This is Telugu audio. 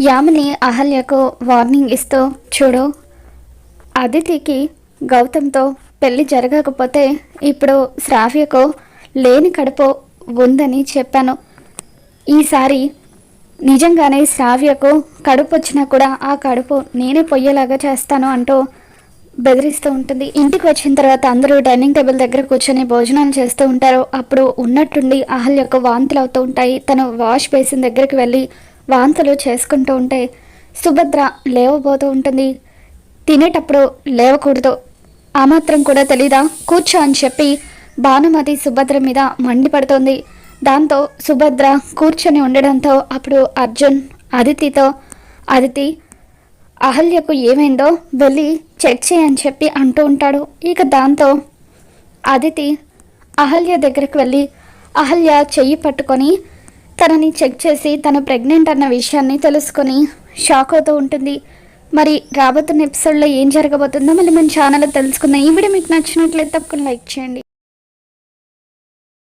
యామిని అహల్యకు వార్నింగ్ ఇస్తూ చూడు అదితికి గౌతమ్తో పెళ్ళి జరగకపోతే ఇప్పుడు శ్రావ్యకు లేని కడుపు ఉందని చెప్పాను. ఈసారి నిజంగానే శ్రావ్యకు కడుపు వచ్చినా కూడా ఆ కడుపు నేనే పొయ్యేలాగా చేస్తాను అంటూ బెదిరిస్తూ ఉంటుంది. ఇంటికి వచ్చిన తర్వాత అందరూ డైనింగ్ టేబుల్ దగ్గర కూర్చొని భోజనాలు చేస్తూ ఉంటారు. అప్పుడు ఉన్నట్టుండి అహల్యకు వాంతులు అవుతూ ఉంటాయి. తను వాష్ బేసిన్ దగ్గరికి వెళ్ళి వాంతులు చేసుకుంటూ ఉంటే సుభద్ర లేవబోతూ ఉంటుంది. తినేటప్పుడు లేవకూడదు. ఆ మాత్రం కూడా తెలీదా? కూర్చో అని చెప్పి భానుమతి సుభద్ర మీద మండిపడుతుంది. దాంతో సుభద్ర కూర్చొని ఉండడంతో అప్పుడు అర్జున్ అదితితో అదితి అహల్యకు ఏమైందో వెళ్ళి చెక్ చేయని చెప్పి అంటూ ఉంటాడు. ఇక దాంతో అదితి అహల్య దగ్గరికి వెళ్ళి అహల్య చెయ్యి పట్టుకొని తనని చెక్ చేసి తను ప్రెగ్నెంట్ అన్న విషయాన్ని తెలుసుకొని షాక్ అవుతూ ఉంటుంది. మరి రాబోతున్న ఎపిసోడ్లో ఏం జరగబోతుందో మళ్ళీ మన ఛానల్లో తెలుసుకుందాం. ఈ వీడియో మీకు నచ్చినట్లయితే తప్పకుండా లైక్ చేయండి.